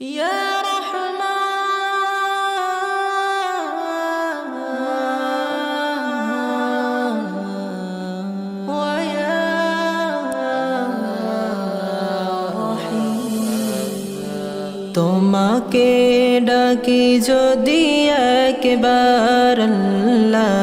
يا رحمن ويا رحيم তোমাকে ডাকি যদি একবার আল্লাহ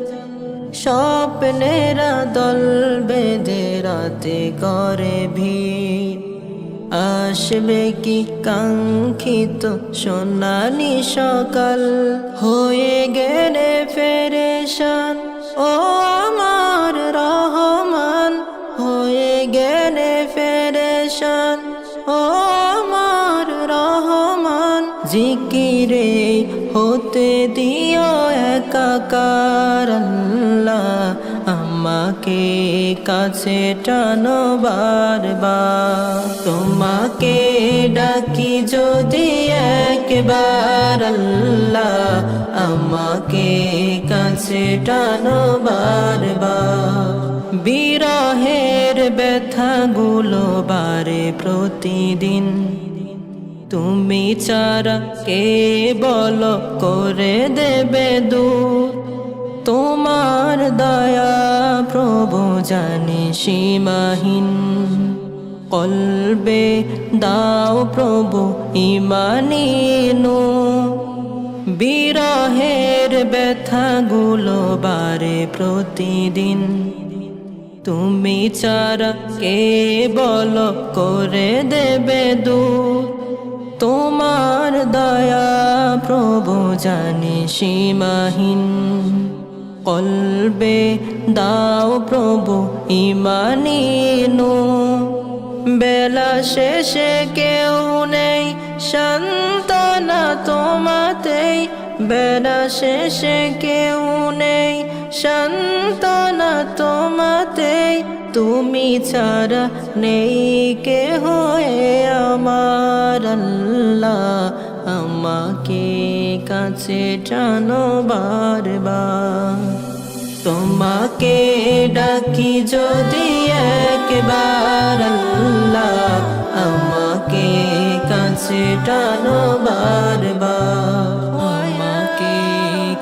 স্বপ্নেরা দল বেঁধে রাতে করে ভিড়। আসবে কি কাঙ্ক্ষিত সোনালি সকাল? হয়ে গেলে ফেরেশান আমাকে কাছে টানো বারবার। তোমাকে ডাকি যদি একবার আল্লাহ আমাকে কাছে টানো বারবার। বিরহের ব্যথাগুলো বারে প্রতিদিন। তুমি চারা কে বল করে দেবে দূর। তোমার দয়া, প্রভু জানি সীমাহীন। কলবে দাও প্রভু ইমানিনু বিরহের ব্যথাগুলো বারে প্রতিদিন। তুমি চারা কে বল করে দেবে দূর তোমার দয়া, প্রভু জানি সীমাহীন। কলবে দাও প্রভু ইমানিনু বেলা শেষে কেউ নেই শান্তনা তোমাতেই। বেলা শেষে কেউ নেই শান্তনা তোমাতেই। তুমি ছাড়া নেই কে হয়ে আমার আল্লাহ। আমাকে কাছে টানো বারবার। তোমাকে ডাকি যদি একবার আল্লাহ আমাকে কাছে টানো বারবার। আমাকে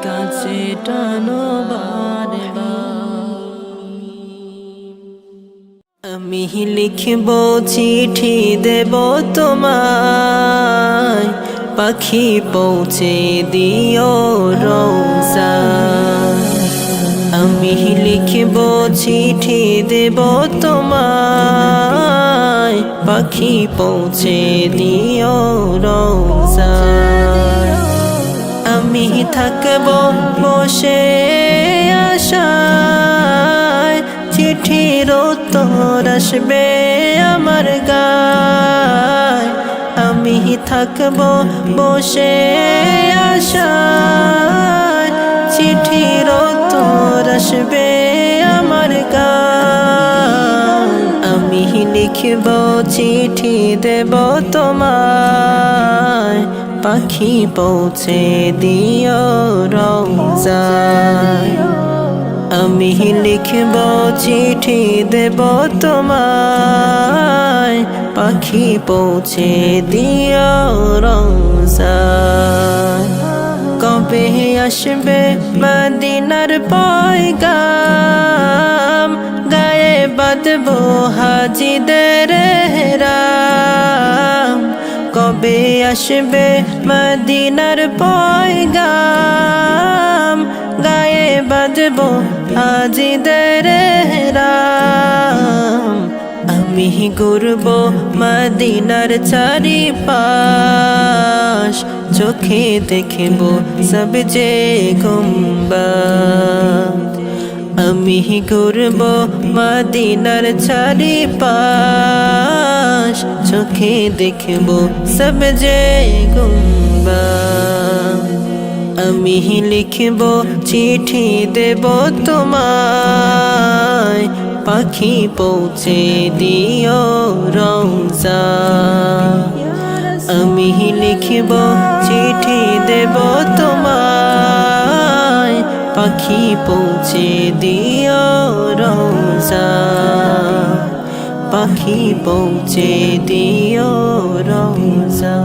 কাছে টানো আমি লিখব চিঠি দেব তোমায়, পাখি পৌঁছে দিও রৌসা আমি লিখব চিঠি দেব তোমায়। পাখি পৌঁছে দিও রৌসা আমি থাকব বসে আশায়। চিঠির উত্তর আসবে আমার গায়। আমি থাকব বসে আশায়। চিঠির উত্তর আসবে আমার গায় আমি লিখব, চিঠি দেব তোমায়। পাখি পৌঁছে দিও রোজায় আমি লিখব, চিঠি দেব তোমায়। পাখি পৌঁছে দিও রোজায় কবে আসবে মদিনার পয়গাম? গায়ে বাঁধবো হাজিদের হেরাম। কবে আসবে মদিনার পয়গাম? গায়ে বাঁধবো হাজিদের হেরাম। আমি ঘুরব মদিনার চারি পাশ চোখে দেখব সব যে গুম্বা। আমি ঘুরব মদিনার চারি পাশ চোখে দেখব সব যে গুম্বা। আমি লিখব চিঠি দেব তোমায় পাখি পৌঁছে দিও রোজা আমি লিখব, চিঠি দেব তোমায়। পাখি পৌঁছে দিও রোজা পাখি পৌঁছে দিও রোজা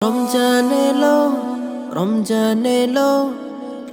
রমজান এলো রমজান এলো।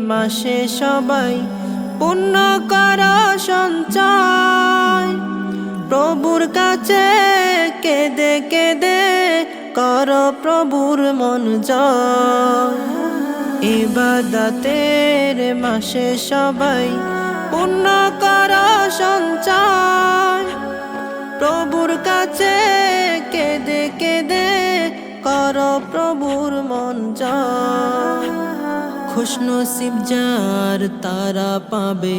মাসে সবাই পুণ্য কর সঞ্চয়। প্রভুর কাছে কেঁদে কেঁদে কর প্রভুর মন জয়। ইবাদতের মাসে সবাই পুণ্য কর সঞ্চয়। প্রভুর কাছে কেঁদে কেঁদে কর প্রভুর মন জয়। খুশনসিব যার, তারা পাবে।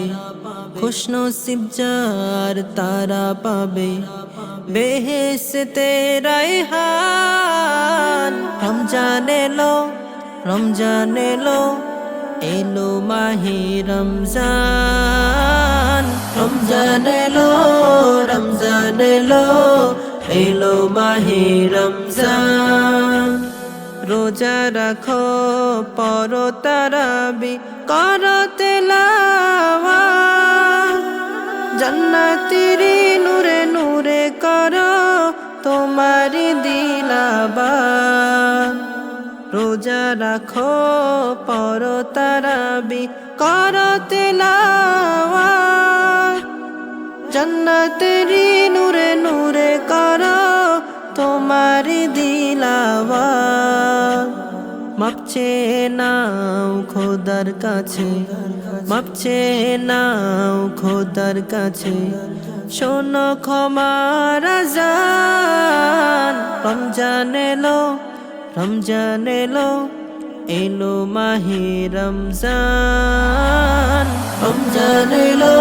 খুশনসিব যার, তারা পাবে। বেহেসতে রায়হান, রমজান এলো রমজান এলো এলো মাহে রমজান। রমজান এলো রমজান এলো এলো মাহে রমজান। রোজা রাখো পর তারাবি কর তেলাওয়া জান্নাতিরি নূরে নূরে কর তোমারি দিলাবা রোজা রাখো পর তারাবি কর তেলাওয়া জান্নাতেরি নূরে নূরে কর তোমারি দিলাওয়া মাপছে নাও খোদার কাছে মাপছে নাও খোদার কাছে। শোনো ক্ষমার জান রমজান এলো রমজান এলো এলো মাহে রমজান। রমজান এলো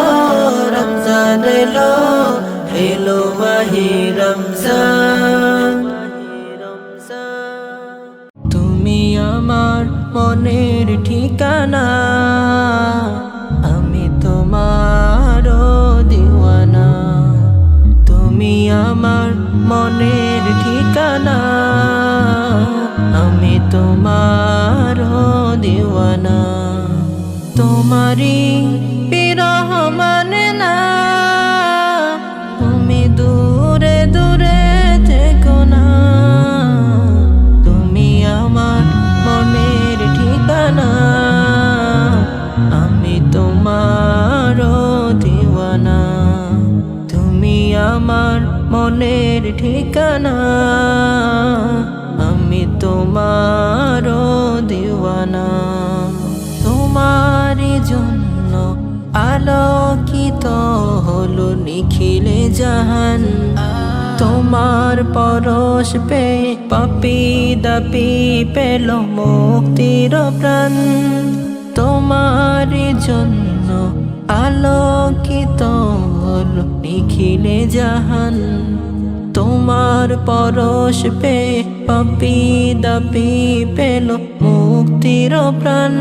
রমজান এলো এলো মাহে রমজান। তুমি আমার মনের ঠিকানা, আমি তোমার দিওয়ানা। তুমি আমার মনের ঠিকানা, আমি তোমার দিওয়ানা। তোমারি ঠিকানা? আমি তোমার দিওয়ানা। তোমারই জন্য আলোকিত হলো নিখিলে জাহান। তোমার পরশ পে পাপি দাপি পেল মুক্তির প্রাণ। তোমার জন্য আলোকিত হল নিখিলে জাহান। তোমার পরশ পে পাপি দাপি পেল মুক্তির প্রাণ।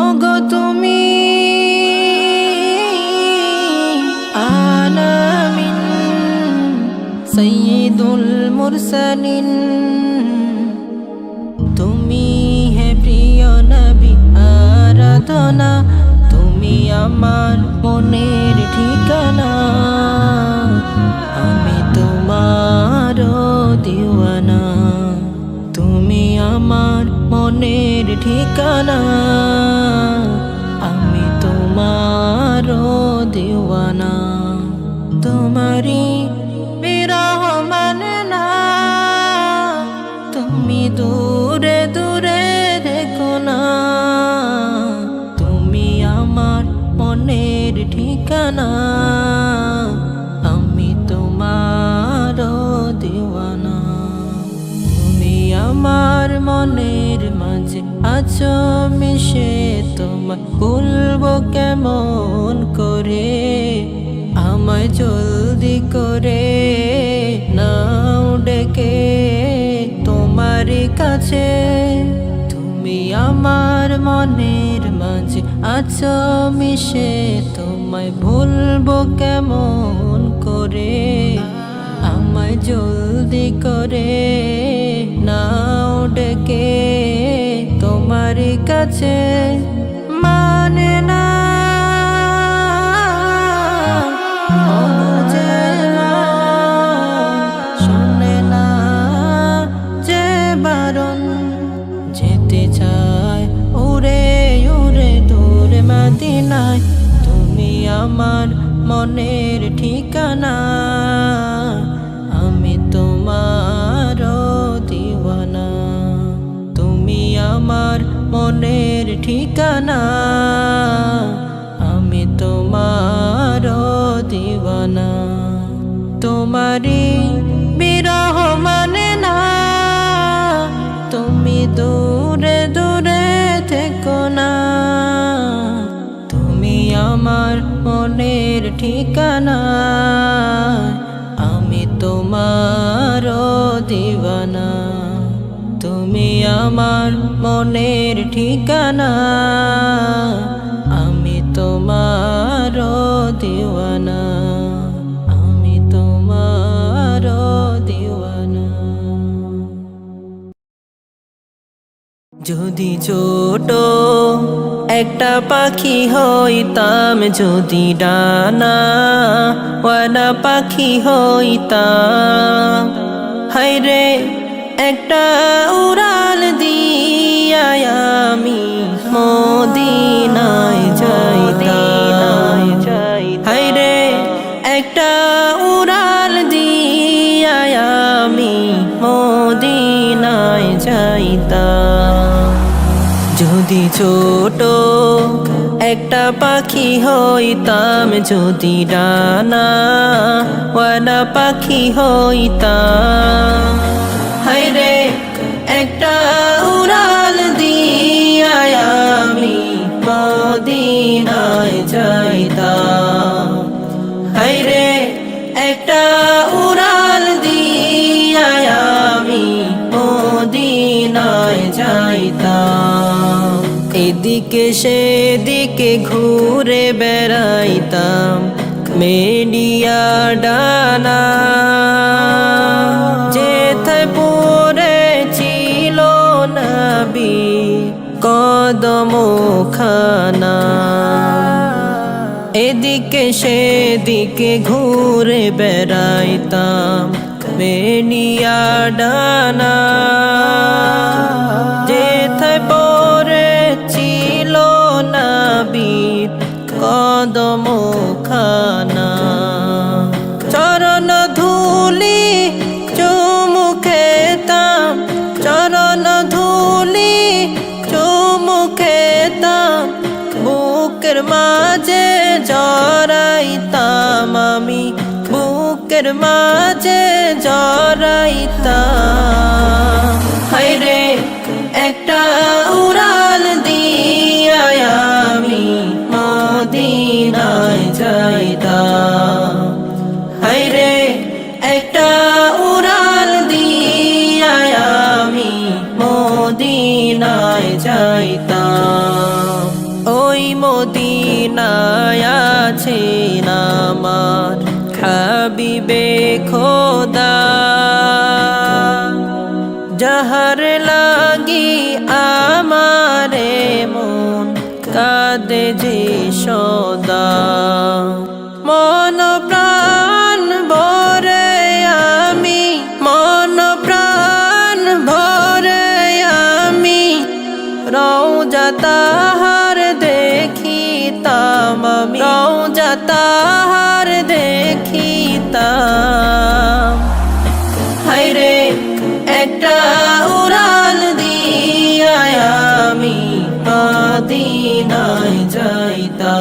ওগো তুমি আলামিন, সৈয়দুল মুরসালিন। তুমি হে প্রিয় নবী আরাধনা, তুমি আমার মনের ঠিকানা। তোমার দিওয়ানা। তুমি আমার মনের ঠিকানা। আমি তোমার দিওয়ানা। তোমারই বিরহ মানে না। তুমি দূরে মিশে তোমার বলব কেমন করে? আমায় জলদি করে নাও ডেকে তোমার কাছে। তুমি আমার মনের মাঝে আছো মিশে, তোমায় ভুলবো কেমন করে? আমায় জলদি করে নাও ডেকে। তোমার কাছে তোমারি বিরহ মানে না। তুমি দূরে দূরে থেকো না। তুমি আমার মনের ঠিকানা। আমি তোমার দিওয়ানা তুমি আমার মনের ঠিকানা। আমি তোমার দিওয়ানা। যদি ছোট একটা পাখি হইতাম, যদি ডানা ওয়ালা পাখি হইতাম হাইরে একটা উড়াল দিয়া আমি মদিনায় যাইতাম হাইরে একটা যদি ছোট, একটা পাখি হইতাম। যদি ডানা ওয়ালা পাখি হইতাম। হাইরে একটা উড়াল দিয়া আমি মদিনায় যাইতাম। হাইরে একটা এদিকে সেদিকে ঘুরে বেড়াইতাম মেডিয়া ডানা। যেথায় পড়ে ছিল নাবি কদম খানা। এদিকে সেদিকে ঘুরে বেড়াইতাম বেনিয়া ডানা। বুকের মাঝে জড়াইতাম। হাইরে একটা উড়াল দিয়া আমি মদিনায় যাইতাম কাঁদে যে সদা। মন প্রাণ ভরে আমি মন প্রাণ ভরে আমি। রৌজা তাহার দেখিতাম আমি। রৌজা তাহার দেখিতাম। হায়রে, একটা মদিনায় যাইতা